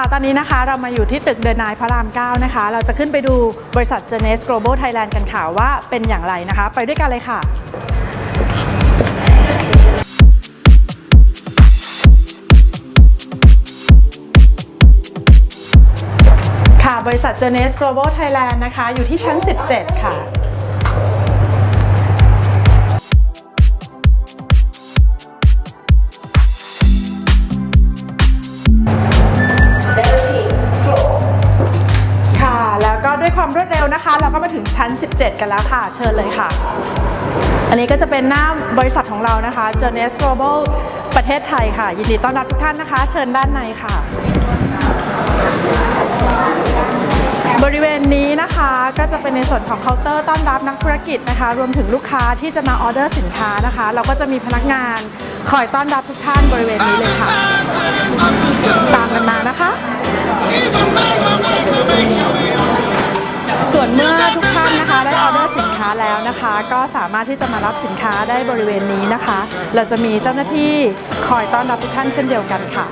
ค่ะ ตอนนี้นะคะเรามาอยู่ที่ตึกเดนายพระราม 9 นะคะ เราจะขึ้นไปดูบริษัท j e n e s Global Thailand กันค่ะว่าเป็นอย่างไรนะคะ ไปด้วยกันเลยค่ะค่ะบริษัท j e n e s Global Thailand นะคะ อยู่ที่ชั้น 17 ค่ะ ก็มาถึงชั้น 17 กันแล้วค่ะ เชิญเลยค่ะ อันนี้ก็จะเป็นหน้าบริษัทของเรานะคะ j e r n e s Global ประเทศไทยค่ะ ยินดีต้อนรับทุกท่านนะคะ เชิญด้านในค่ะ บริเวณนี้นะคะก็จะเป็นในส่วนของเคาน์เตอร์ต้อนรับนักธุรกิจนะคะ รวมถึงลูกค้าที่จะมาออเดอร์สินค้านะคะ เราก็จะมีพนักงานคอยต้อนรับทุกท่านบริเวณนี้เลยค่ะาแล้วนะคะ ก็สามารถที่จะมารับสินค้าได้บริเวณนี้นะคะ เราจะมีเจ้าหน้าที่คอยต้อนรับทุกท่านเช่นเดียวกันค่ะ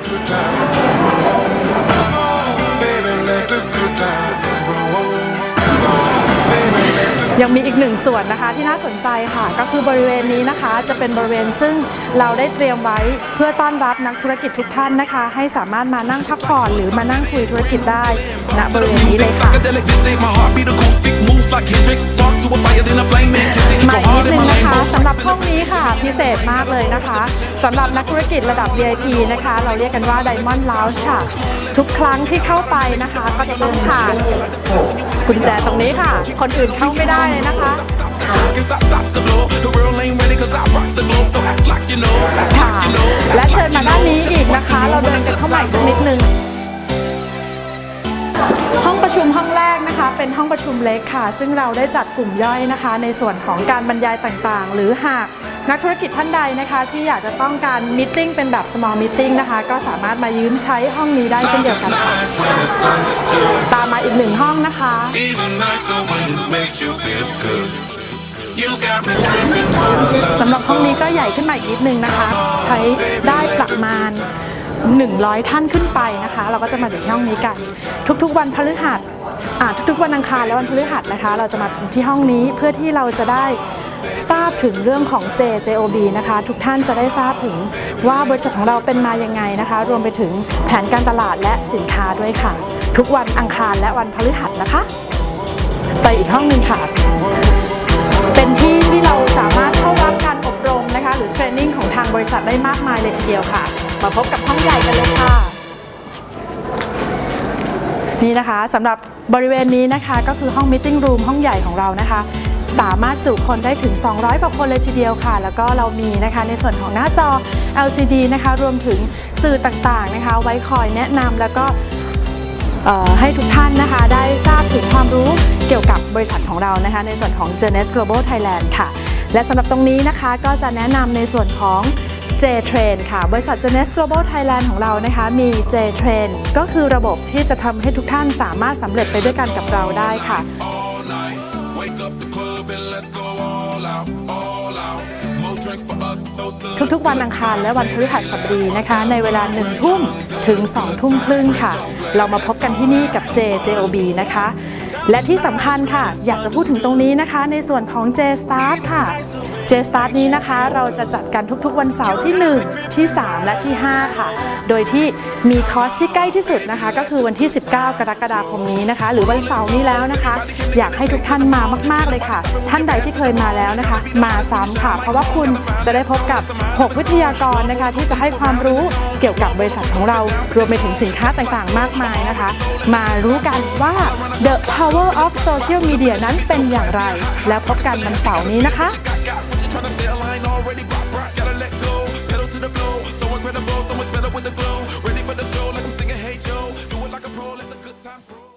ยังมีอีกหนึ่งส่วนนะคะที่น่าสนใจค่ะ ก็คือบริเวณนี้นะคะ จะเป็นบริเวณซึ่งเราได้เตรียมไว้เพื่อต้อนรับนักธุรกิจทุกท่านนะคะ ให้สามารถมานั่งพักผ่อนหรือมานั่งคุยธุรกิจได้ณบริเวณนี้เลยค่ะ Psychedelic visit, my heartbeat acoustic moves like Hendrix. Spark to a fire, then a flame man kiss it. มา Go อีก hard นิด in นึง my นะ lane, คะ boss. สำหรับห้องนี้ค่ะ พิเศษมากเลยนะคะสำหรับนักธุรกิจระดับ VIP นะคะ เราเรียกกันว่า Diamond Lounge ค่ะ ทุกครั้งที่เข้าไปนะคะก็จะต้องผ่านกุญแจตรงนี้ค่ะ คนอื่นเข้าไม่ได้เลยนะคะ Can't stop, stop the flow. The world ain't ready 'cause I rock the globe. So act like you know, act ค่ะ like you know. act และเชิญ like มา you ด้าน know. นี้ Just อีก what นะคะ you เรา know เดิน when กัน the เข้ามาอีกสักนิดนึง เป็นห้องประชุมเล็กค่ะ ซึ่งเราได้จัดกลุ่มย่อยนะคะ ในส่วนของการบรรยายต่างๆ หรือหากนักธุรกิจท่านใดนะคะ ที่อยากจะต้องการมิ팅เป็นแบบ small meeting นะคะ ก็สามารถมายืมใช้ห้องนี้ได้เช่นเดียวกันค่ะตามมาอีกหนึ่งห้องนะคะ สำหรับห้องนี้ก็ใหญ่ขึ้นมาอีกนิดนึงนะคะ ใช้ได้ประมาณ 100 ท่านขึ้นไปนะคะ เราก็จะมาถึงที่ห้องนี้กัน ทุกๆ วันพฤหัสอ่าทุกๆ วันอังคารและวันพฤหัสนะคะ เราจะมาที่ห้องนี้เพื่อที่เราจะได้ทราบถึงเรื่องของ JJOB นะคะ ทุกท่านจะได้ทราบถึงว่าบริษัทของเราเป็นมายังไงนะคะ รวมไปถึงแผนการตลาดและสินค้าด้วยค่ะ ทุกวันอังคารและวันพฤหัสนะคะ ไปอีกห้องหนึ่งค่ะ ริษัทได้มากมายเลยทีเดียวค่ะ มาพบกับห้องใหญ่กันเลยค่ะ นี่นะคะสำหรับบริเวณนี้นะคะ ก็คือห้องมิ팅รูมห้องใหญ่ของเรานะคะสามารถจุคนได้ถึง 200กว่าคนเลยทีเดียวค่ะ แล้วก็เรามีนะคะในส่วนของหน้าจอ LCD นะคะ รวมถึงสื่อต่างๆนะคะ ไว้คอยแนะนำแล้วก็ให้ทุกท่านนะคะ ได้ทราบถึงความรู้เกี่ยวกับบริษัทของเรานะคะ ในส่วนของ j e r n e s Global Thailand ค่ะ และสำหรับตรงนี้นะคะก็จะแนะนำในส่วนของ J-Train ค่ะ บริษัท j e r n e s Global Thailand ของเรานะคะมี J-Train ก็คือระบบที่จะทำให้ทุกท่านสามารถสำเร็จไปด้วยกันกับเราได้ค่ะ ทุกๆวันอังคารและวันพฤหัสบดีนะคะ ในเวลา1ทุ่มถึง2ทุ่มครึ่งค่ะ เรามาพบกันที่นี่กับ JJOB นะคะ และที่สำคัญค่ะ อยากจะพูดถึงตรงนี้นะคะ ในส่วนของ J Start ค่ะ J Start นี้นะคะเราจะจัดกันทุกๆวันเสาร์ที่ 1 ที่ 3 และที่ 5 ค่ะ โดยที่มีคอร์สที่ใกล้ที่สุดนะคะ ก็คือวันที่ 19 กรกฎาคมนี้นะคะ หรือวันเสาร์นี้แล้วนะคะ อยากให้ทุกท่านมามากๆเลยค่ะ ท่านใดที่เคยมาแล้วนะคะ มาซ้ำค่ะ เพราะว่าคุณจะได้พบกับ 6 วิทยากรนะคะ ที่จะให้ความรู้เกี่ยวกับบริษัทของเรารวมไปถึงสินค้าต่างๆ มากมายนะคะ มารู้กันว่า the power Power of Social Media นั้นเป็นอย่างไร แล้วพบกันวันเสาร์นี้นะคะ